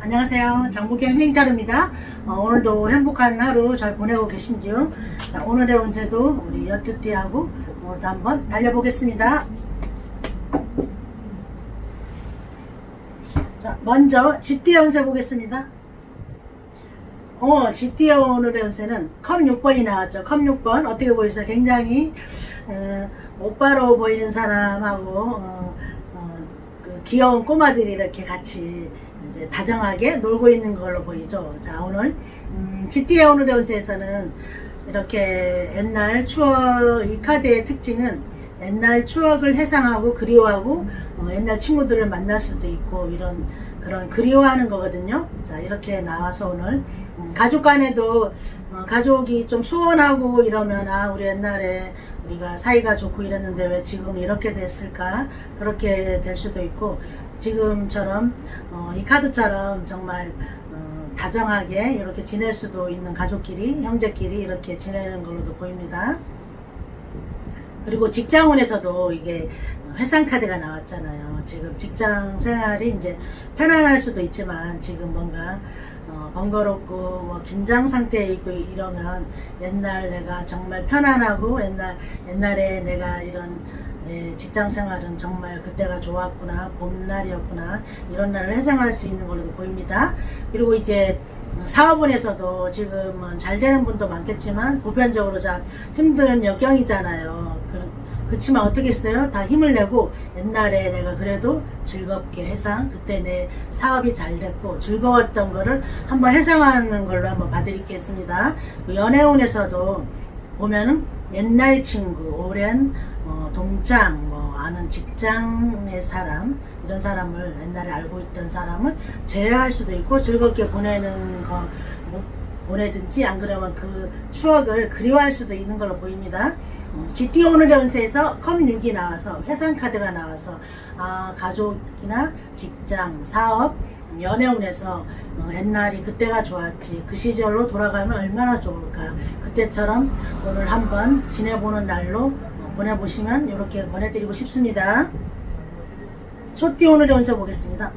안녕하세요. 장복경 힐링타로입니다. 어, 오늘도 행복한 하루 잘 보내고 계신지요? 자, 오늘의 운세도 우리 여뚜띠하고 오늘도 한번 달려보겠습니다. 자, 먼저 지띠의 운세 보겠습니다. 어, 지띠의 오늘의 운세는 컵 6번이 나왔죠. 컵 6번 어떻게 보이세요? 굉장히 어, 오빠로 보이는 사람하고 어, 어, 그 귀여운 꼬마들이 이렇게 같이 이제 다정하게 놀고 있는 걸로 보이죠. 자, 오늘 음, GT의 오늘의 운세에서는 이렇게 옛날 추억 이 카드의 특징은 옛날 추억을 회상하고 그리워하고 어, 옛날 친구들을 만날 수도 있고 이런 그런 그리워하는 거거든요. 자 이렇게 나와서 오늘 음, 가족 간에도 어, 가족이 좀 소원하고 이러면 아 우리 옛날에 우리가 사이가 좋고 이랬는데 왜 지금 이렇게 됐을까 그렇게 될 수도 있고 지금처럼 어, 이 카드처럼 정말 어, 다정하게 이렇게 지낼 수도 있는 가족끼리 형제끼리 이렇게 지내는 걸로도 보입니다. 그리고 직장운에서도 이게 회상 카드가 나왔잖아요. 지금 직장 생활이 이제 편안할 수도 있지만 지금 뭔가 어, 번거롭고 뭐 긴장 상태에 있고 이러면 옛날 내가 정말 편안하고 옛날 옛날에 내가 이런 내 직장 생활은 정말 그때가 좋았구나 봄날이었구나 이런 날을 회상할 수 있는 걸로 보입니다. 그리고 이제 사업원에서도 지금은 잘 되는 분도 많겠지만 보편적으로 참 힘든 역경이잖아요. 그, 그렇지만 어떻게 했어요? 다 힘을 내고 옛날에 내가 그래도 즐겁게 해상 그때 내 사업이 잘 됐고 즐거웠던 거를 한번 해상하는 걸로 한번 봐드리겠습니다. 그 연애운에서도 보면은 옛날 친구, 오랜 어, 동창, 뭐 아는 직장의 사람 이런 사람을 옛날에 알고 있던 사람을 제외할 수도 있고 즐겁게 보내는 거 뭐, 보내든지 안 그러면 그 추억을 그리워할 수도 있는 걸로 보입니다. 음, GT 오늘의 운세에서 컵 6이 나와서 회상 카드가 나와서 아, 가족이나 직장, 사업, 연애운에서 어, 옛날이 그때가 좋았지 그 시절로 돌아가면 얼마나 좋을까 그때처럼 오늘 한번 지내보는 날로 어, 보내보시면 이렇게 보내드리고 싶습니다 소띠 오늘의 운세 보겠습니다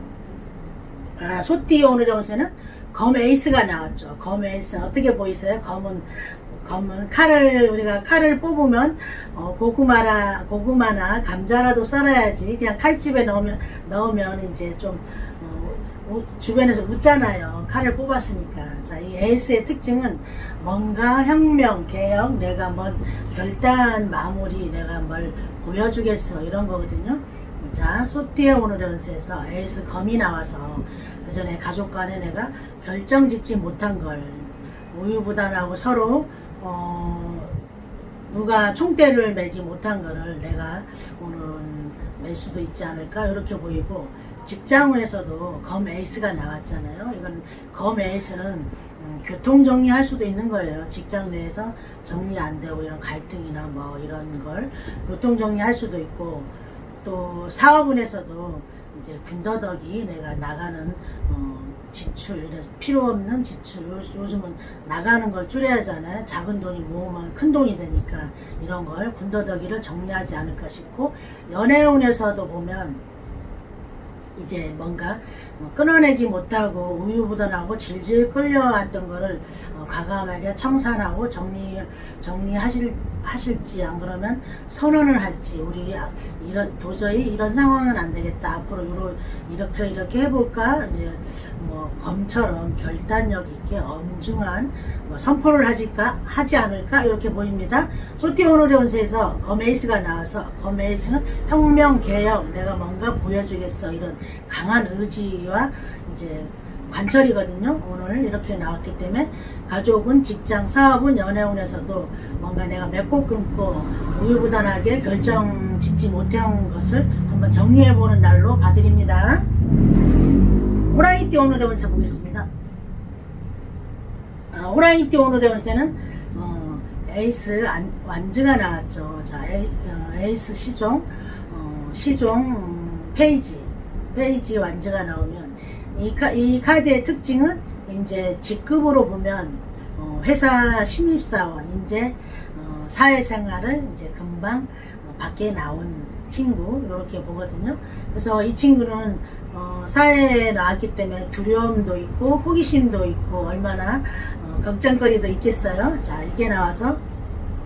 아, 소띠 오늘의 운세는 검 에이스가 나왔죠 검 에이스 어떻게 보이세요 검은 검은 칼을 우리가 칼을 뽑으면 어, 고구마나 고구마나 감자라도 썰어야지 그냥 칼집에 넣으면 넣으면 이제 좀 어, 우- 주변에서 웃잖아요. 칼을 뽑았으니까. 자, 이 에이스의 특징은 뭔가 혁명, 개혁, 내가 뭔 결단, 마무리, 내가 뭘 보여주겠어. 이런 거거든요. 자, 소띠의 오늘의 운세에서 에이스 검이 나와서 그 전에 가족 간에 내가 결정 짓지 못한 걸 우유부단하고 서로 어, 누가 총대를 매지 못한 거를 내가 오늘은 맬 수도 있지 않을까 이렇게 보이고 직장운에서도 검 에이스가 나왔잖아요. 이건 검 에이스는 음, 교통 정리할 수도 있는 거예요. 직장 내에서 정리 안 되고 이런 갈등이나 뭐 이런 걸 교통 정리할 수도 있고 또 사업운에서도 이제 군더더기 내가 나가는 어, 지출 필요 없는 지출 요, 요즘은 나가는 걸 줄여야 하잖아요 작은 돈이 모으면 큰 돈이 되니까 이런 걸 군더더기를 정리하지 않을까 싶고 연애운에서도 보면 이제 뭔가 어, 끊어내지 못하고 우유부단하고 질질 끌려왔던 거를 어, 과감하게 청산하고 정리 정리하실 하실지 안 그러면 선언을 할지 우리 아, 이런 도저히 이런 상황은 안 되겠다. 앞으로 이러, 이렇게 이렇게 해볼까? 이제 뭐 검처럼 결단력 있게 엄중한 뭐 선포를 하질까? 하지 않을까? 이렇게 보입니다. 소띠 오늘의 운세에서 검에이스가 나와서 검에이스는 혁명 개혁 내가 뭔가 보여주겠어. 이런 강한 의지와 이제 관철이거든요. 오늘 이렇게 나왔기 때문에 가족은 직장, 사업은 연애운에서도 뭔가 내가 맺고 끊고 우유부단하게 결정 짓지 못한 것을 한번 정리해보는 날로 봐드립니다. 호랑이띠 오늘의 운세 보겠습니다. 아, 호랑이띠 오늘의 운세는 어, 에이스 안- 완즈가 나왔죠. 자, 에이, 어, 에이스 시종, 어, 시종 음, 페이지, 페이지 완즈가 나오면 이, 카, 이 카드의 특징은 이제 직급으로 보면 어, 회사 신입사원, 이제 어, 사회생활을 이제 금방 어, 밖에 나온 친구 이렇게 보거든요. 그래서 이 친구는 어, 사회에 나왔기 때문에 두려움도 있고 호기심도 있고 얼마나 어, 걱정거리도 있겠어요. 자 이게 나와서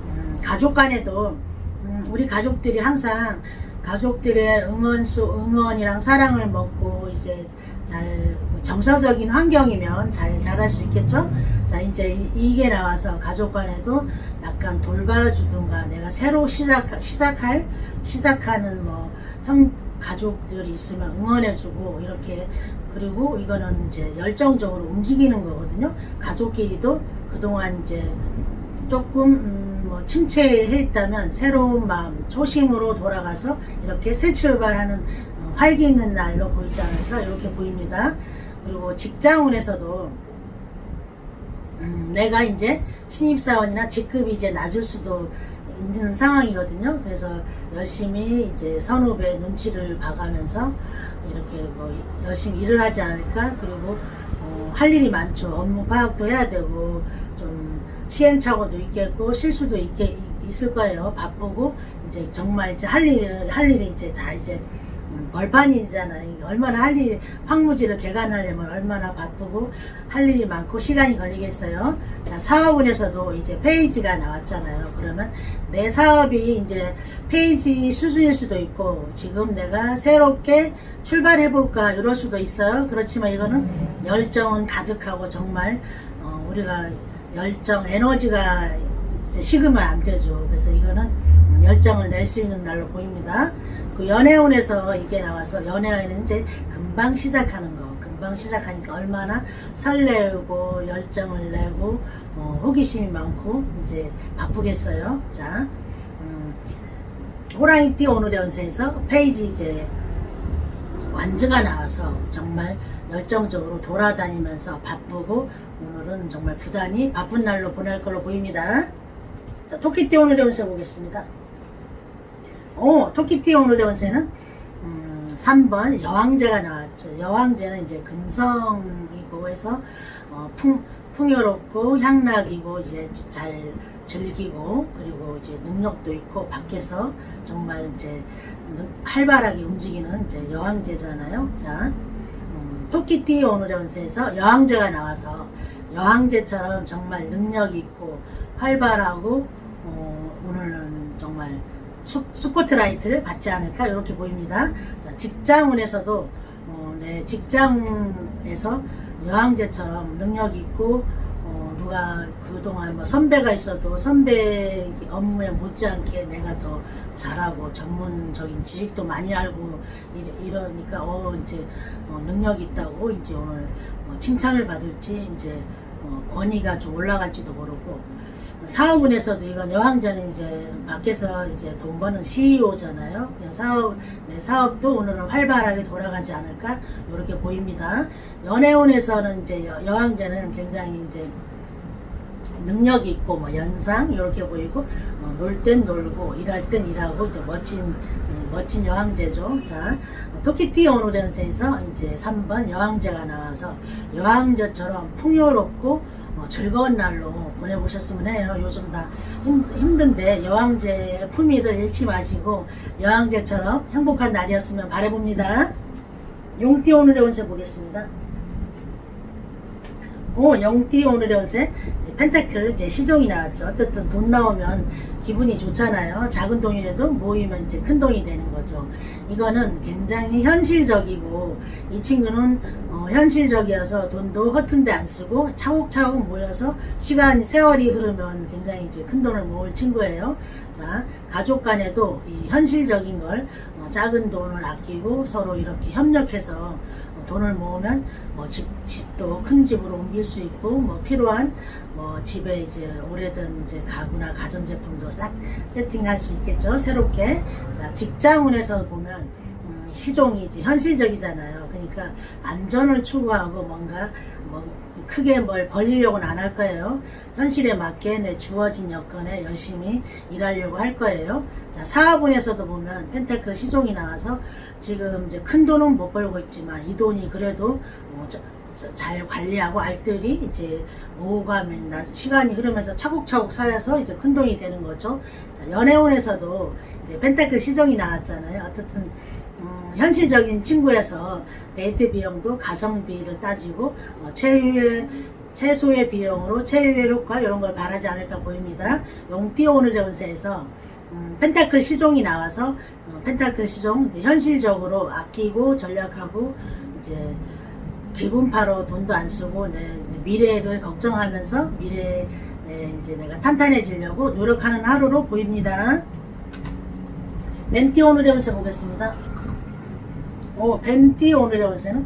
음, 가족 간에도 음, 우리 가족들이 항상 가족들의 응원수 응원이랑 사랑을 먹고 이제 잘 정서적인 환경이면 잘 자랄 수 있겠죠. 자 이제 이, 게 나와서 가족 간에도 약간 돌봐주든가 내가 새로 시작 시작할 시작하는 뭐 형 가족들이 있으면 응원해주고 이렇게 그리고 이거는 이제 열정적으로 움직이는 거거든요. 가족끼리도 그동안 이제 조금 음, 뭐 침체해 있다면 새로운 마음 초심으로 돌아가서 이렇게 새 출발하는 어, 활기 있는 날로 보이지 않을까 이렇게 보입니다. 그리고 직장운에서도 음, 내가 이제 신입사원이나 직급이 이제 낮을 수도 있는 상황이거든요. 그래서 열심히 이제 선후배 눈치를 봐가면서 이렇게 뭐 열심히 일을 하지 않을까. 그리고 어, 할 일이 많죠. 업무 파악도 해야 되고 좀 시행착오도 있겠고 실수도 있게 있을 거예요. 바쁘고 이제 정말 이제 할 일, 할 일이 이제 다 이제 음, 벌판이잖아요. 얼마나 할 일, 황무지를 개간하려면 얼마나 바쁘고 할 일이 많고 시간이 걸리겠어요. 자, 사업운에서도 이제 페이지가 나왔잖아요. 그러면 내 사업이 이제 페이지 수준일 수도 있고 지금 내가 새롭게 출발해볼까 이럴 수도 있어요. 그렇지만 이거는 열정은 가득하고 정말 어, 우리가 열정, 에너지가 식으면 안 되죠. 그래서 이거는 열정을 낼 수 있는 날로 보입니다. 그 연애운에서 이게 나와서 연애는 이제 금방 시작하는 거. 금방 시작하니까 얼마나 설레고 열정을 내고 어, 호기심이 많고 이제 바쁘겠어요. 자, 음, 호랑이띠 오늘의 운세에서 페이지 이제 완주가 나와서 정말 열정적으로 돌아다니면서 바쁘고 오늘은 정말 부단히 바쁜 날로 보낼 걸로 보입니다. 자, 토끼띠 오늘의 운세 보겠습니다. 오, 토끼띠 오늘의 운세는 음, 3번 여왕제가 나왔죠. 여왕제는 이제 금성이고 해서 어, 풍, 풍요롭고 향락이고 이제 잘 즐기고 그리고 이제 능력도 있고 밖에서 정말 이제 능- 활발하게 움직이는 이제 여왕제잖아요. 자, 음, 토끼띠 오늘의 운세에서 여왕제가 나와서 여왕제처럼 정말 능력 있고 활발하고 어, 오늘은 정말 수, 스포트라이트를 받지 않을까 이렇게 보입니다. 자, 직장운에서도 어, 내 직장에서 여왕제처럼 능력 있고 어, 누가 그동안 뭐 선배가 있어도 선배 업무에 못지않게 내가 더 잘하고 전문적인 지식도 많이 알고 이러- 이러 니까 어 이제 어, 능력 있다고 이제 오늘 뭐 칭찬을 받을지 이제 어, 권위가 좀 올라갈지도 모르고 사업운에서도 이건 여왕자는 이제 밖에서 이제 돈 버는 CEO잖아요. 사업, 네, 사업도 오늘은 활발하게 돌아가지 않을까 이렇게 보입니다. 연애운에서는 이제 여, 여왕자는 굉장히 이제 능력이 있고 뭐 연상 이렇게 보이고 어, 놀땐 놀고 일할 땐 일하고 이제 멋진 음, 멋진 여왕제죠. 자 어, 토끼띠 오늘 연세에서 이제 3번 여왕제가 나와서 여왕제처럼 풍요롭고 어, 즐거운 날로 보내보셨으면 해요. 요즘 다 힘, 힘든데 여왕제의 품위를 잃지 마시고 여왕제처럼 행복한 날이었으면 바라봅니다. 용띠 오늘의 운세 보겠습니다. 오, 영띠 오늘의 운세 펜타클 이제 시종이 나왔죠. 어쨌든 돈 나오면 기분이 좋잖아요. 작은 돈이라도 모이면 이제 큰 돈이 되는 거죠. 이거는 굉장히 현실적이고 이 친구는 어, 현실적이어서 돈도 허튼데 안 쓰고 차곡차곡 모여서 시간이 세월이 흐르면 굉장히 이제 큰 돈을 모을 친구예요. 자, 가족 간에도 이 현실적인 걸 어, 작은 돈을 아끼고 서로 이렇게 협력해서 어, 돈을 모으면 뭐 집, 집도 큰 집으로 옮길 수 있고 뭐 필요한 뭐 집에 이제 오래된 이제 가구나 가전제품도 싹 세팅할 수 있겠죠 새롭게. 자 직장운에서 보면 음, 시종이 이제 현실적이잖아요. 그러니까 안전을 추구하고 뭔가 뭐 크게 뭘 벌리려고는 안 할 거예요 현실에 맞게 내 주어진 여건에 열심히 일하려고 할 거예요 자 사업운에서도 보면 펜테클 시종이 나와서 지금 이제 큰 돈은 못 벌고 있지만 이 돈이 그래도 어, 자- 자- 잘 관리하고 알뜰히 이제 모으가면 나- 시간이 흐르면서 차곡차곡 쌓여서 이제 큰 돈이 되는 거죠. 자, 연애운에서도 이제 펜타클 시정이 나왔잖아요. 어쨌든 음, 현실적인 친구에서 데이트 비용도 가성비를 따지고 어, 최후의 최소의 비용으로 최후의 효과 이런 걸 바라지 않을까 보입니다. 용띠 오늘의 운세에서 음, 펜타클 시종이 나와서 어, 펜타클 시종 현실적으로 아끼고 전략하고 이제 기분파로 돈도 안 쓰고 내 미래를 걱정하면서 미래에 이제 내가 탄탄해지려고 노력하는 하루로 보입니다. 뱀띠 오늘의 운세 보겠습니다. 오, 뱀띠 오늘의 운세는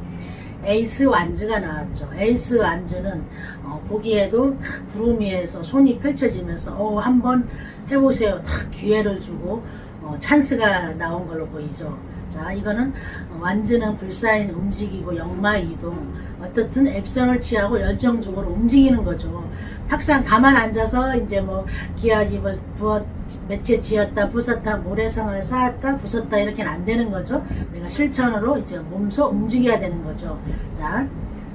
에이스 완즈가 나왔죠. 에이스 완즈는 어, 보기에도 딱 구름 위에서 손이 펼쳐지면서 어, 한번 해보세요. 딱 기회를 주고 어, 찬스가 나온 걸로 보이죠. 자, 이거는 어, 완즈는 불사인 움직이고 역마 이동 어떻든 액션을 취하고 열정적으로 움직이는 거죠. 탁상 가만 앉아서 이제 뭐 기아집을 부었 매체 지었다 부쉈다 모래성을 쌓았다 부쉈다 이렇게는 안 되는 거죠. 내가 실천으로 이제 몸소 움직여야 되는 거죠. 자,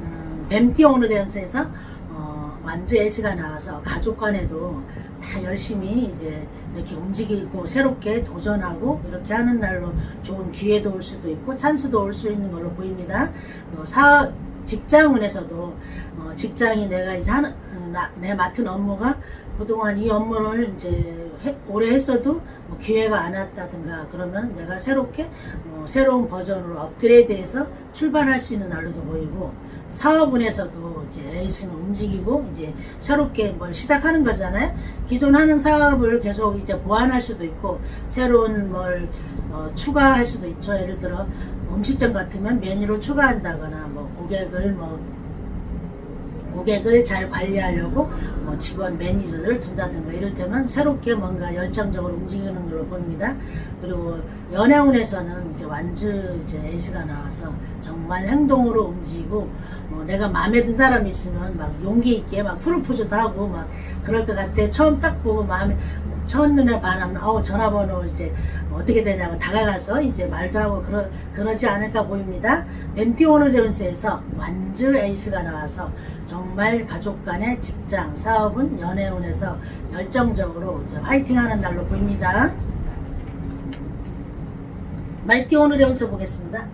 음, 뱀띠 오늘의 연세에서 어, 완주 애시가 나와서 가족 간에도 다 열심히 이제 이렇게 움직이고 새롭게 도전하고 이렇게 하는 날로 좋은 기회도 올 수도 있고 찬스도 올 수 있는 걸로 보입니다. 어, 사 직장운에서도 어, 직장이 내가 이제 하는 어, 나, 내 맡은 업무가 그동안 이 업무를 이제 해- 오래 했어도 뭐 기회가 안 왔다든가 그러면 내가 새롭게 어, 새로운 버전으로 업그레이드해서 출발할 수 있는 날로도 보이고 사업운에서도 이제 에이스는 움직이고 이제 새롭게 뭘 시작하는 거잖아요. 기존 하는 사업을 계속 이제 보완할 수도 있고 새로운 뭘 어, 추가할 수도 있죠. 예를 들어 음식점 같으면 메뉴를 추가한다거나 뭐 고객을 뭐 고객을 잘 관리하려고 뭐 직원 매니저를 둔다든가 이를테면 새롭게 뭔가 열정적으로 움직이는 걸로 보입니다. 그리고 연애운에서는 이제 완주 이제 에이스가 나와서 정말 행동으로 움직이고 뭐 내가 마음에 든 사람이 있으면 막 용기 있게 막 프로포즈도 하고 막 그럴 것 같아. 처음 딱 보고 마음에 첫눈에 반하면 어우 전화번호 이제 어떻게 되냐고 다가가서 이제 말도 하고 그러, 그러지 않을까 보입니다. 뱀띠 오늘 연세에서 완주 에이스가 나와서 정말 가족 간의 직장, 사업은 연애운에서 열정적으로 이제 화이팅 하는 날로 보입니다. 말띠 오늘의 운세 보겠습니다.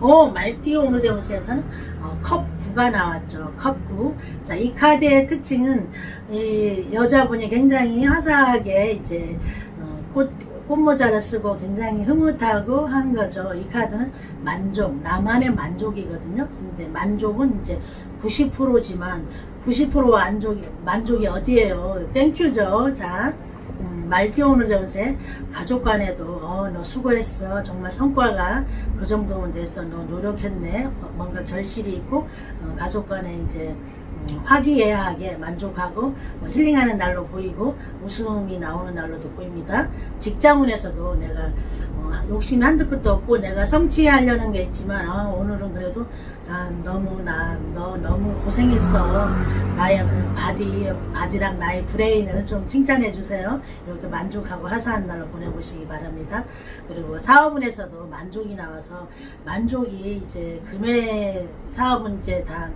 오, 말띠 오늘의 운세에서는 어, 컵 9가 나왔죠. 컵 9. 자, 이 카드의 특징은 이 여자분이 굉장히 화사하게 이제 어, 꽃, 꽃모자를 쓰고 굉장히 흐뭇하고 한 거죠. 이 카드는 만족, 나만의 만족이거든요. 근데 만족은 이제 90%지만 90% 만족이, 만족이 어디에요? 땡큐죠. 자, 음, 오늘 연세 가족 간에도 어, 너 수고했어 정말 성과가 그 정도면 됐어 너 노력했네 어, 뭔가 결실이 있고 어, 가족 간에 이제 음, 화기애애하게 만족하고 뭐 힐링하는 날로 보이고 웃음이 나오는 날로도 보입니다. 직장운에서도 내가 어, 욕심이 한두 끝도 없고 내가 성취하려는 게 있지만 어, 오늘은 그래도 아, 너무 나너 너무 고생했어. 나의 바디 바디랑 나의 브레인을 좀 칭찬해 주세요. 이렇게 만족하고 화사한 날로 보내보시기 바랍니다. 그리고 사업운에서도 만족이 나와서 만족이 이제 금액 사업은 이제 다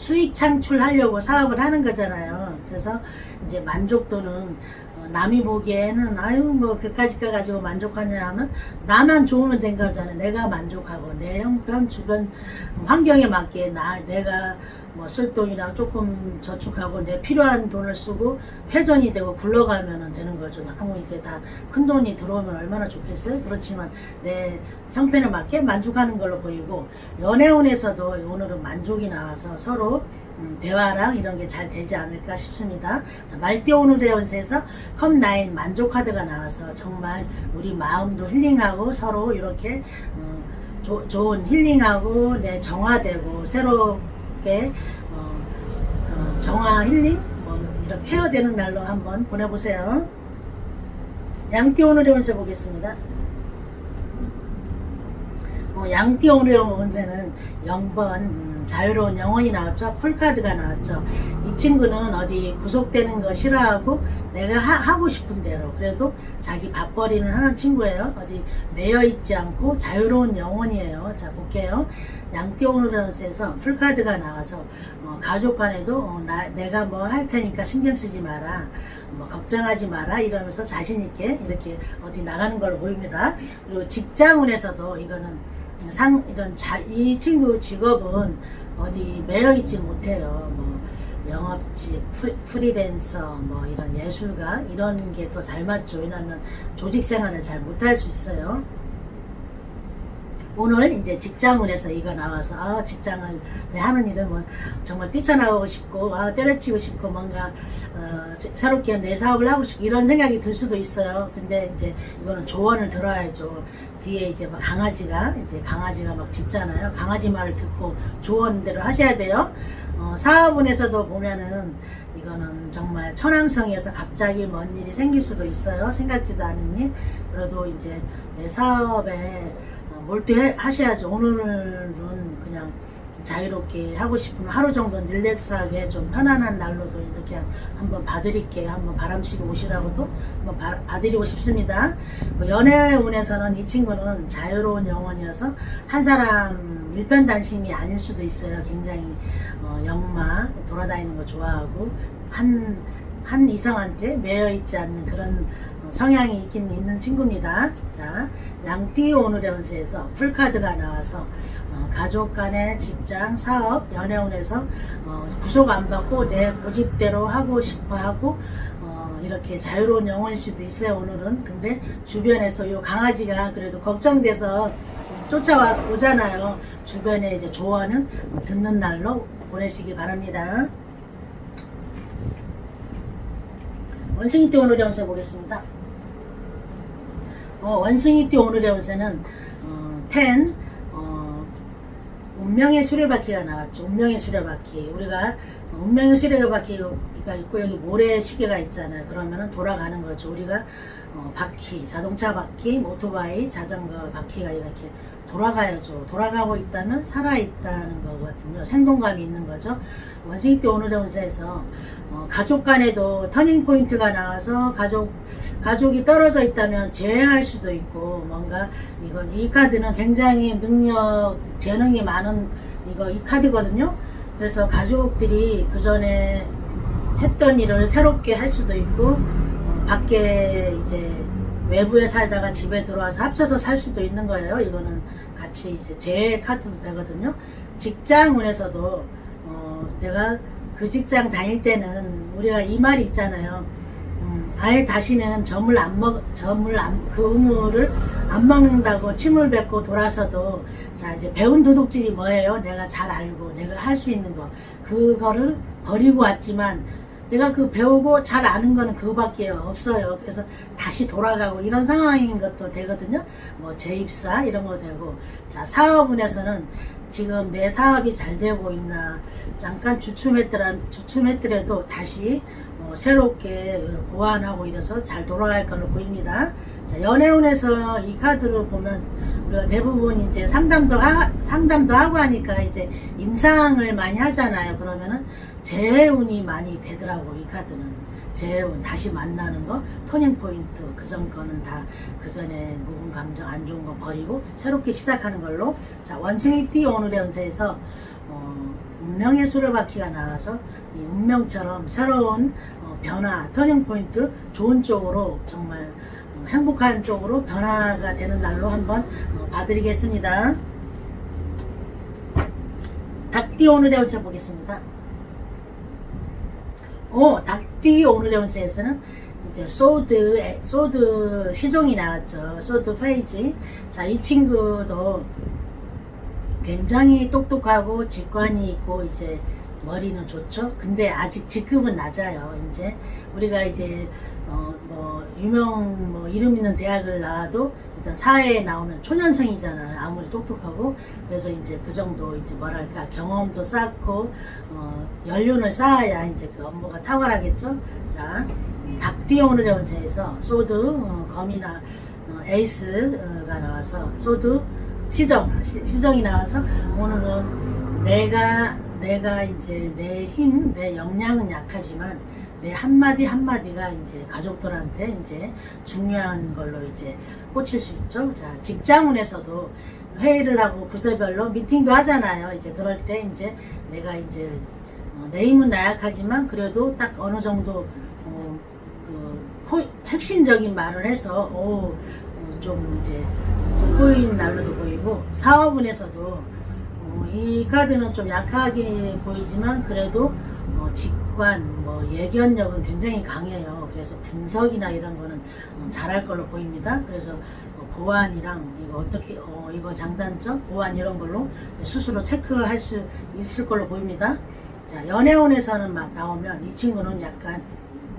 수익 창출하려고 사업을 하는 거잖아요. 그래서 이제 만족도는 어, 남이 보기에는 아유 뭐 그까짓 거 가지고 만족하냐 하면 나만 좋으면 된 거잖아요. 내가 만족하고 내 형편 주변 환경에 맞게 나 내가 뭐 쓸 돈이나 조금 저축하고 내 필요한 돈을 쓰고 회전이 되고 굴러가면 되는 거죠. 너무 이제 다 큰 돈이 들어오면 얼마나 좋겠어요? 그렇지만 내 형편에 맞게 만족하는 걸로 보이고 연애운에서도 오늘은 만족이 나와서 서로 음, 대화랑 이런 게 잘 되지 않을까 싶습니다. 자, 말띠 오늘의 운세에서 컵9 만족 카드가 나와서 정말 우리 마음도 힐링하고 서로 이렇게 음, 조- 좋은 힐링하고 내 정화되고 새 롭게 어, 어, 정화 힐링 뭐 이렇게 케어되는 날로 한번 보내보세요. 양띠 오늘의 운세 보겠습니다. 어, 양띠 오늘의 운세는 0번 음, 자유로운 영혼이 나왔죠. 풀카드가 나왔죠. 이 친구는 어디 구속되는 거 싫어하고 내가 하, 고 싶은 대로 그래도 자기 밥벌이는 하는 친구예요. 어디 매여 있지 않고 자유로운 영혼이에요. 자 볼게요. 양띠오누런스에서 풀카드가 나와서 어, 가족 간에도 어, 나, 내가 뭐 할 테니까 신경 쓰지 마라. 뭐 걱정하지 마라 이러면서 자신 있게 이렇게 어디 나가는 걸로 보입니다. 그리고 직장운에서도 이거는 상 이런 자, 이 친구 직업은 어디 매여 있지 못해요. 뭐 영업직, 프리, 프리 랜서, 뭐 이런 예술가 이런 게 더 잘 맞죠. 왜냐하면 조직 생활을 잘 못할 수 있어요. 오늘 이제 직장운에서 이거 나와서 아 직장을 내 하는 일은 뭐 정말 뛰쳐나가고 싶고 아 때려치고 싶고 뭔가 어, 새- 새롭게 내 사업을 하고 싶고 이런 생각이 들 수도 있어요. 근데 이제 이거는 조언을 들어야죠. 뒤에 이제 막 강아지가 이제 강아지가 막 짖잖아요. 강아지 말을 듣고 조언대로 하셔야 돼요. 어, 사업운에서도 보면은 이거는 정말 천왕성이어서 갑자기 뭔 일이 생길 수도 있어요. 생각지도 않은 일. 그래도 이제 내 사업에 어, 몰두하셔야죠. 오늘은 자유롭게 하고 싶으면 하루 정도는 릴렉스하게 좀 편안한 날로도 이렇게 한번 봐드릴게요. 한번 바람 쐬고 오시라고도 한번 봐, 봐드리고 싶습니다. 뭐 연애운에서는 이 친구는 자유로운 영혼이어서 한 사람 일편단심이 아닐 수도 있어요. 굉장히 어, 영마 돌아다니는 거 좋아하고 한, 한 이성한테 매여 있지 않는 그런 어, 성향이 있긴 있는 친구입니다. 자, 양띠 오늘의 운세에서 풀카드가 나와서 어, 가족 간의 직장, 사업, 연애운에서 어, 구속 안 받고 내 고집대로 하고 싶어 하고 어, 이렇게 자유로운 영혼일 수도 있어요 오늘은. 근데 주변에서 요 강아지가 그래도 걱정돼서 쫓아와 오잖아요. 주변에 이제 조언은 듣는 날로 보내시기 바랍니다. 원숭이 띠 오늘의 운세 보겠습니다 어, 원숭이 띠 오늘의 운세는 어, 10 어, 운명의 수레바퀴가 나왔죠. 운명의 수레바퀴. 우리가 운명의 수레바퀴가 있고 여기 모래 시계가 있잖아요. 그러면은 돌아가는 거죠. 우리가 어, 바퀴, 자동차 바퀴, 오토바이, 자전거 바퀴가 이렇게 돌아가야죠. 돌아가고 있다면 살아있다는 거거든요. 생동감이 있는 거죠. 원숭이 때 오늘의 운세에서 어, 가족 간에도 터닝 포인트가 나와서 가족 가족이 떨어져 있다면 재회할 수도 있고 뭔가 이건 이 카드는 굉장히 능력 재능이 많은 이거 이 카드거든요. 그래서 가족들이 그 전에 했던 일을 새롭게 할 수도 있고 어, 밖에 이제 외부에 살다가 집에 들어와서 합쳐서 살 수도 있는 거예요. 이거는 같이 이제 재회 카드도 되거든요. 직장운에서도 어, 내가 그 직장 다닐 때는 우리가 이 말이 있잖아요. 음, 아예 다시는 점을 안 먹, 점을 안, 그 의무를 안 먹는다고 침을 뱉고 돌아서도 자 이제 배운 도둑질이 뭐예요? 내가 잘 알고 내가 할 수 있는 거 그거를 버리고 왔지만 내가 그 배우고 잘 아는 거는 그거밖에 없어요. 그래서 다시 돌아가고 이런 상황인 것도 되거든요. 뭐 재입사 이런 거 되고 자 사업운에서는 지금 내 사업이 잘 되고 있나 잠깐 주춤했더라 주춤했더라도 다시 어, 새롭게 보완하고 이래서 잘 돌아갈 걸로 보입니다. 자, 연애운에서 이 카드를 보면 대부분 이제 상담도 하, 상담도 하고 하니까 이제 임상을 많이 하잖아요. 그러면은 재운이 많이 되더라고 이 카드는. 재운 다시 만나는 거 터닝 포인트. 그전 거는 다 그 전에 묵은 감정 안 좋은 거 버리고 새롭게 시작하는 걸로. 자 원숭이 띠 오늘의 운세에서 어, 운명의 수레바퀴가 나와서 이 운명처럼 새로운 어, 변화 터닝 포인트 좋은 쪽으로 정말 어, 행복한 쪽으로 변화가 되는 날로 한번 어, 봐드리겠습니다. 닭띠 오늘의 운세 보겠습니다. 오, 닭띠 오늘의 운세에서는 이제 소드, 에, 소드 시종이 나왔죠. 소드 페이지. 자, 이 친구도 굉장히 똑똑하고 직관이 있고 이제 머리는 좋죠. 근데 아직 직급은 낮아요. 이제 우리가 이제 유명 뭐 이름 있는 대학을 나와도 일단 사회에 나오는 초년생이잖아요. 아무리 똑똑하고 그래서 이제 그 정도 이제 뭐랄까 경험도 쌓고 어 연륜을 쌓아야 이제 그 업무가 탁월하겠죠. 자, 닭띠 오늘의 운세에서 소드 어, 검이나 어, 에이스가 나와서 소드 시정 시, 시정이 나와서 오늘은 내가 내가 이제 내 힘, 내 역량은 약하지만 내 한마디 한마디가 이제 가족들한테 이제 중요한 걸로 이제 꽂힐 수 있죠. 자, 직장운에서도 회의를 하고 부서별로 미팅도 하잖아요. 이제 그럴 때 이제 내가 이제 어, 내 힘은 나약하지만 그래도 딱 어느 정도 어, 그 포- 핵심적인 말을 해서 오, 어, 좀 이제 보이는 날로도 보이고 사업운에서도 어, 이 카드는 좀 약하게 보이지만 그래도 어, 직 관, 뭐 예견력은 굉장히 강해요. 그래서 분석이나 이런 거는 어, 잘할 걸로 보입니다. 그래서 어, 보안이랑 이거 어떻게 어, 이거 장단점, 보안 이런 걸로 스스로 체크할 수 있을 걸로 보입니다. 자, 연애운에서는 막 나오면 이 친구는 약간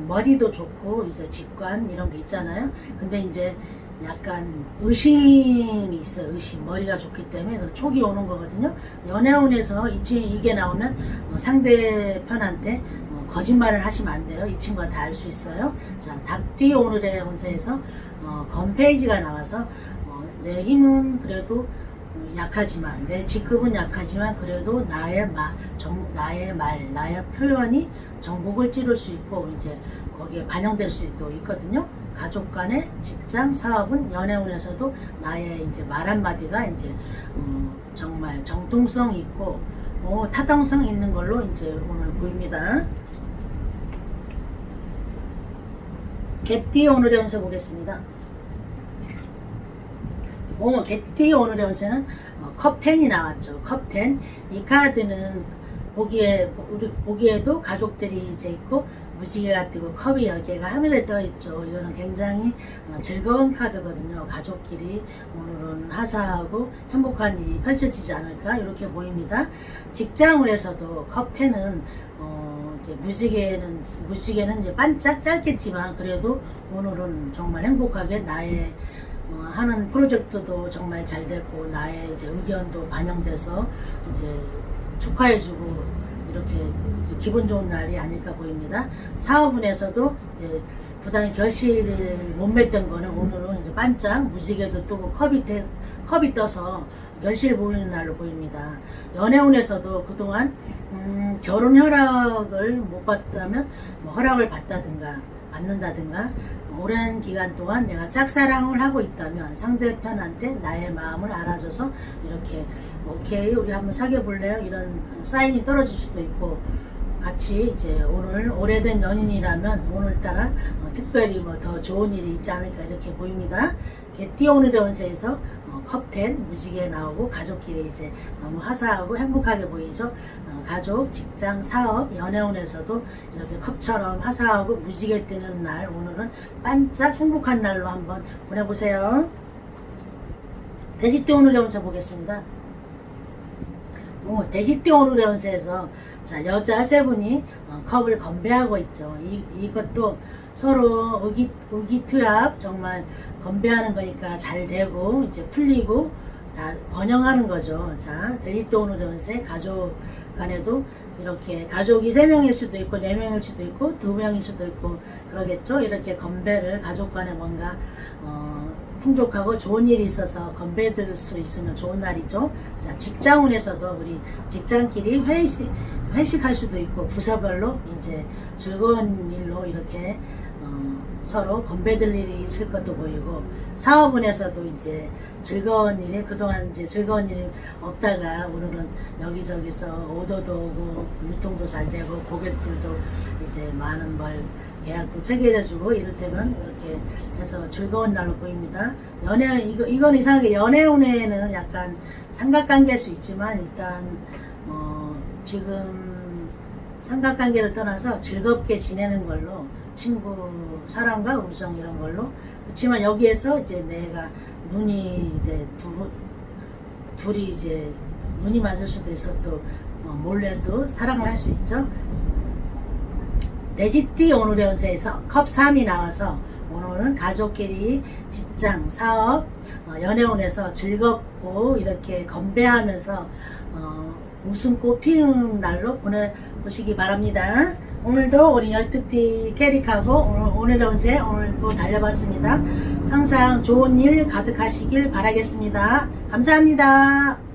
머리도 좋고 이제 직관 이런 게 있잖아요. 근데 이제 약간 의심이 있어요. 의심. 머리가 좋기 때문에 그럼 촉이 오는 거거든요. 연애운에서 이 이게 나오면 어, 상대편한테 어, 거짓말을 하시면 안 돼요. 이 친구가 다 알 수 있어요. 자, 닭띠 오늘의 운세에서 어, 건페이지가 나와서 어, 내 힘은 그래도 어, 약하지만 내 직급은 약하지만 그래도 나의 말, 정, 나의 말, 나의 표현이 전국을 찌를 수 있고 이제 거기에 반영될 수도 있거든요. 가족 간의 직장, 사업은 연애운에서도 나의 이제 말 한마디가 이제 음, 정말 정통성 있고 뭐 타당성 있는 걸로 이제 오늘 보입니다. 개띠 오늘의 운세 보겠습니다. 오, 개띠 오늘의 운세는 어, 컵10이 나왔죠. 컵10. 이 카드는 보기에, 우리 보기에도 가족들이 이제 있고, 무지개가 뜨고 컵이 10개가 하늘에 떠 있죠. 이거는 굉장히 어, 즐거운 카드거든요. 가족끼리 오늘은 화사하고 행복한 일이 펼쳐지지 않을까 이렇게 보입니다. 직장운에서도 컵10은 어, 이제 무지개는 무지개는 이제 반짝 짧겠지만 그래도 오늘은 정말 행복하게 나의 어, 하는 프로젝트도 정말 잘 됐고 나의 이제 의견도 반영돼서 이제 축하해주고 이렇게 기분 좋은 날이 아닐까 보입니다. 사업운에서도 이제 부당히 결실을 못 맺던 거는 오늘은 이제 반짝 무지개도 뜨고 컵이 태- 컵이 떠서 결실 보이는 날로 보입니다. 연애운에서도 그동안 음, 결혼 허락을 못 받다면 뭐 허락을 받다든가 받는다든가 오랜 기간 동안 내가 짝사랑을 하고 있다면 상대편한테 나의 마음을 알아줘서 이렇게 오케이 우리 한번 사귀어 볼래요 이런 사인이 떨어질 수도 있고 같이 이제 오늘 오래된 연인이라면 오늘따라 어, 특별히 뭐 더 좋은 일이 있지 않을까 이렇게 보입니다. 개띠 오늘의 운세에서 어, 컵10 무지개 나오고 가족끼리 이제 너무 화사하고 행복하게 보이죠. 어, 가족, 직장, 사업, 연애운에서도 이렇게 컵처럼 화사하고 무지개 뜨는 날 오늘은 반짝 행복한 날로 한번 보내보세요. 돼지띠 오늘의 운세 보겠습니다. 오, 돼지띠 오늘의 운세에서 자 여자 세 분이 어, 컵을 건배하고 있죠. 이, 이것도 서로 의기, 의기투합 정말 건배하는 거니까 잘 되고 이제 풀리고 다 번영하는 거죠. 자 돼지띠 오늘의 운세 가족 간에도 이렇게 가족이 세 명일 수도 있고 네 명일 수도 있고 두 명일 수도 있고 그러겠죠. 이렇게 건배를 가족 간에 뭔가 어, 풍족하고 좋은 일이 있어서 건배될 수 있으면 좋은 날이죠. 자, 직장운에서도 우리 직장끼리 회식, 회식할 수도 있고 부서별로 이제 즐거운 일로 이렇게 어, 서로 건배될 일이 있을 것도 보이고 사업운에서도 이제 즐거운 일이 그동안 이제 즐거운 일이 없다가 오늘은 여기저기서 오더도 오고 유통도 잘 되고 고객들도 이제 많은 걸 계약도 체결해주고 이를테면 이렇게 해서 즐거운 날로 보입니다. 연애 이거 이건 이상하게 연애운에는 약간 삼각관계일 수 있지만 일단 어, 지금 삼각관계를 떠나서 즐겁게 지내는 걸로 친구 사랑과 우정 이런 걸로 그렇지만 여기에서 이제 내가 눈이 이제 두, 둘이 이제 눈이 맞을 수도 있어 또 어, 몰래도 사랑을 할 수 있죠. 돼지띠 오늘의 운세에서 컵 3이 나와서 오늘은 가족끼리 직장, 사업, 어, 연애운에서 즐겁고 이렇게 건배하면서 어, 웃음꽃 피우는 날로 보내보시기 바랍니다. 오늘도 우리 열두띠 캐릭하고 오늘, 오늘의 오늘도 달려봤습니다. 항상 좋은 일 가득하시길 바라겠습니다. 감사합니다.